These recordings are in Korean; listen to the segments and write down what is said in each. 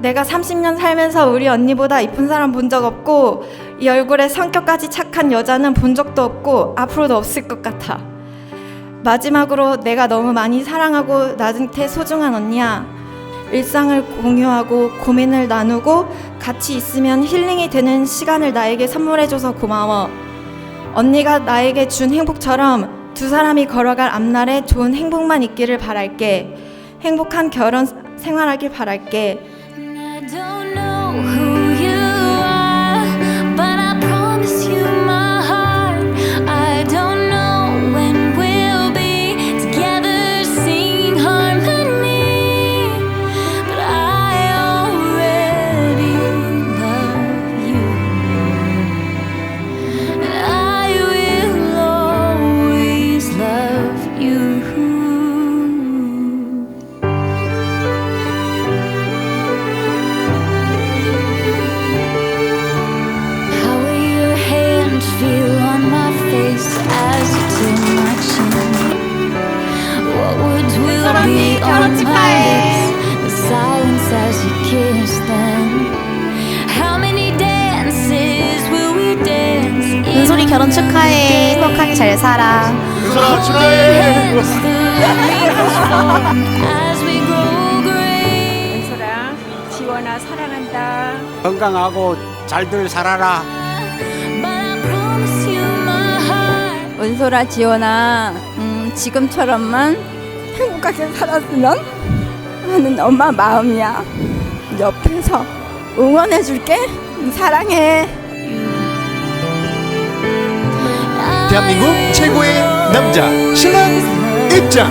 내가 30년 살면서 우리 언니보다 이쁜 사람 본 적 없고 이 얼굴에 성격까지 착한 여자는 본 적도 없고 앞으로도 없을 것 같아. 마지막으로 내가 너무 많이 사랑하고 나한테 소중한 언니야. 일상을 공유하고 고민을 나누고 같이 있으면 힐링이 되는 시간을 나에게 선물해줘서 고마워. 언니가 나에게 준 행복처럼 두 사람이 걸어갈 앞날에 좋은 행복만 있기를 바랄게. 행복한 결혼 생활하길 바랄게. Them. How many dances will we dance? in 은솔이 결혼 축하해. 행복하게 잘 살아. 은솔아 축하해. As we grow gray. 은솔아, 지원아 사랑한다. 건강하고 잘들 살아라. 은솔아 지원아 음, 지금처럼만 행복하게 살았으면 하는 엄마 마음이야. 옆에서 응원해줄게. 사랑해. 대한민국 최고의 남자 신랑 입장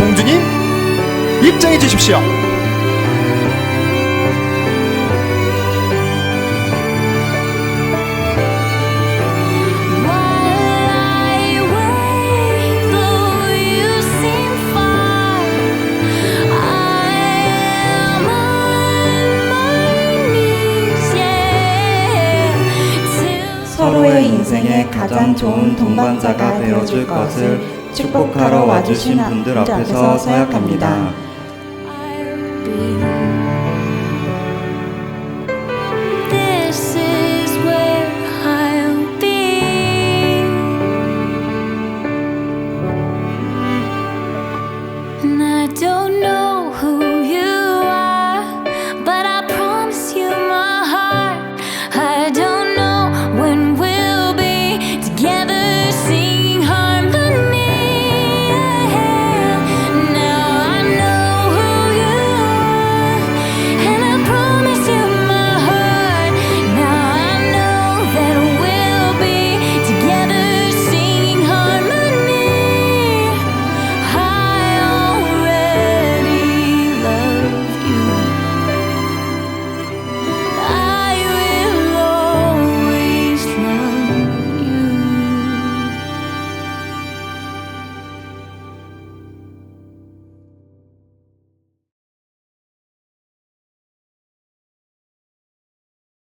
공주님 입장해 주십시오 서로의 인생에 가장 좋은 동반자가 되어줄 것을 축복하러 와주신 분들 앞에서 서약합니다.